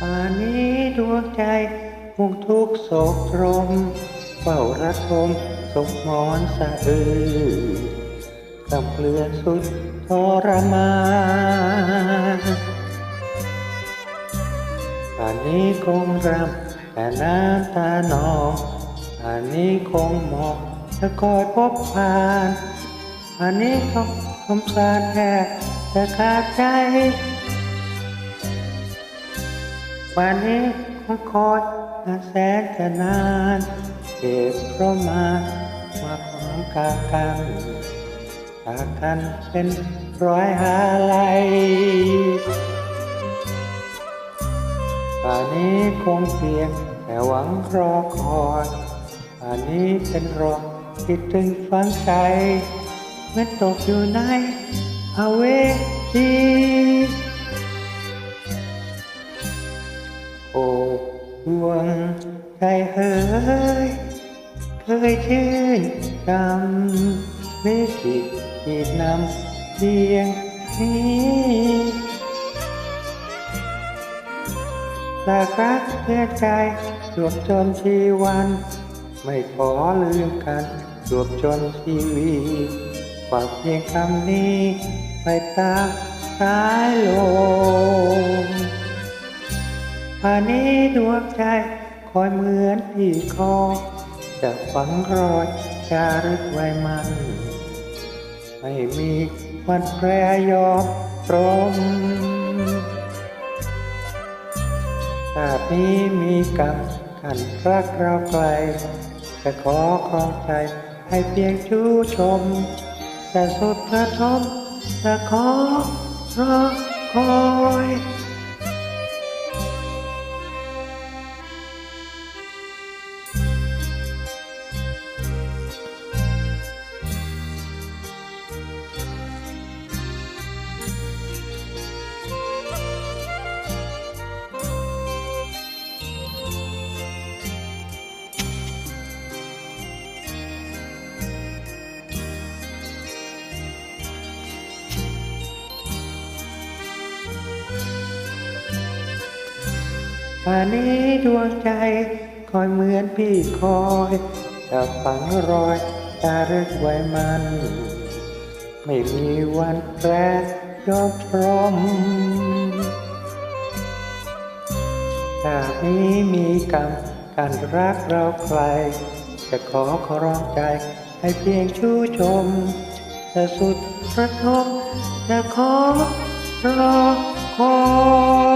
ป่านนี้ดวงใจคงทุกโศกตรมเฝ้าระทมสกหมอนสะอื้อกำเกลือนสุดทรมานป่านนี้คงรำแต่น้ำตานองป่านนี้คงมองจะคอยพบผ่านป่านนี้คงสงสารแค่จะขาดใจ วันนี้คงคอยนานแสนจะนานเจ็บเพราะมามาของกากันจากกันเป็นร้อยหาไหลป่านนี้คงเพียงแต่หวังรอคอยป่านนี้เป็นรอคิดถึงฝังใจเมื่อตกอยู่ในอเวจี โอ้ดวงใจเฮ้ยเคยชื่นจำไม่คิดคิดนำเพียงนี้หากรักเพื่อใจจวบจนชีวัน ไม่ขอลืมกันจวบจนชีวีฝากเพียงคำนี้ไปตามสายลม ป่านนี้ดวงใจคอยเหมือนพี่คอจะฝังรอยจารึกไว้มัน ไม่มีวันแปรยอมตรงชาตินี้มีกรรมกันรักเราไกลจะขอครองใจให้เพียงชูชม แต่สุดระทมจะขอรอค ป่านนี้ดวงใจ คอยเหมือนพี่คอยจะฝังรอยจารึกไว้มัน ไม่มีวันแปรยอมพร้อมชาตินี้มีกรรมการรักเราใคร จะขอขอร้องใจให้เพียงชูชมจะสุดพระทมจะขอรอคอย